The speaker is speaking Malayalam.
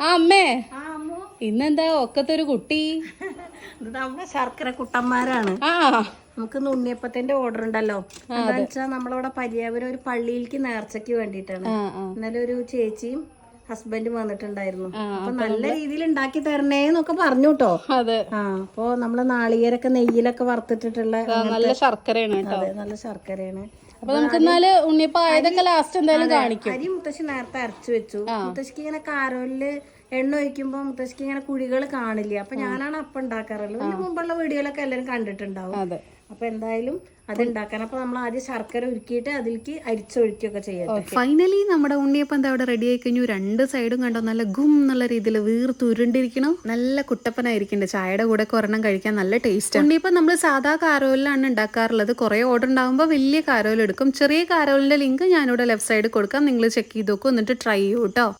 ആ അമ്മേ. ഇന്നെന്താ ഒക്കത്തൊരു കുട്ടി? നമ്മുടെ ശർക്കര കുട്ടന്മാരാണ്. ആ. നമുക്ക് ഉണ്ണിയപ്പത്തിന്റെ ഓർഡർ ഉണ്ടല്ലോ. എന്താ വെച്ചാൽ നമ്മളവിടെ പര്യാവരം ഒരു പള്ളിയിലേക്ക് നേർച്ചയ്ക്ക് വേണ്ടിയിട്ടാണ്. ഇന്നലെ ഒരു ചേച്ചിയും ഹസ്ബൻഡും വന്നിട്ടുണ്ടായിരുന്നു. അപ്പൊ നല്ല രീതിയിൽ ഉണ്ടാക്കി തരണേ എന്നൊക്കെ പറഞ്ഞു കേട്ടോ അതെ. ആ അപ്പൊ നമ്മൾ നാളികേരൊക്കെ നെയ്യിലൊക്കെ വറുത്തിട്ടിട്ടുള്ള നല്ല ശർക്കരയാണ് അതെ നല്ല ശർക്കരയാണ്. അപ്പൊ നമുക്ക് എന്നാൽ ഉണ്ണിയപ്പം ആയതൊക്കെ ലാസ്റ്റ് എന്തായാലും കാണിക്കും. അരി മുത്തശ്ശി നേരത്തെ അരച്ചു വെച്ചു. മുത്തശ്ശിക്ക് ഇങ്ങനെ കാരോലിൽ എണ്ണ ഒഴിക്കുമ്പോ മുത്തശ്ശിക്ക് ഇങ്ങനെ കുഴികൾ കാണില്ല? അപ്പൊ ഞാനാണ് അപ്പം ഉണ്ടാക്കാറുള്ളത്. ഇതിന് മുമ്പുള്ള വീഡിയോയിലൊക്കെ എല്ലാവരും കണ്ടിട്ടുണ്ടാവും. അപ്പൊ എന്തായാലും അത് ഉണ്ടാക്കാൻ അപ്പൊ നമ്മൾ ആദ്യം ശർക്കര ഉരുക്കിയിട്ട് അതിലേക്ക് അരിച്ചൊഴിക്കുകയൊക്കെ ചെയ്യാം. ഫൈനലി നമ്മുടെ ഉണ്ണിയപ്പം എന്താ അവിടെ റെഡി ആയി കഴിഞ്ഞു രണ്ട് സൈഡും കണ്ടോ? നല്ല ഗും എന്നുള്ള രീതിയിൽ വീർത്ത് ഉരുണ്ടിരിക്കണം നല്ല കുട്ടപ്പനായിരിക്കുന്നുണ്ട് ചായയുടെ കൂടെ ഒരെണ്ണം കഴിക്കാൻ നല്ല ടേസ്റ്റ് ഉണ്ണിയപ്പം നമ്മൾ സാധാ കാരോലിലാണ് ഉണ്ടാക്കാറുള്ളത്. കുറെ ഓർഡർ ഉണ്ടാകുമ്പോൾ വലിയ കാരോലെടുക്കും ചെറിയ കാരോലിന്റെ ലിങ്ക് ഞാനിവിടെ ലെഫ്റ്റ് സൈഡ് കൊടുക്കാം. നിങ്ങൾ ചെക്ക് ചെയ്ത് നോക്കും. എന്നിട്ട് ട്രൈ ചെയ്യൂ കേട്ടോ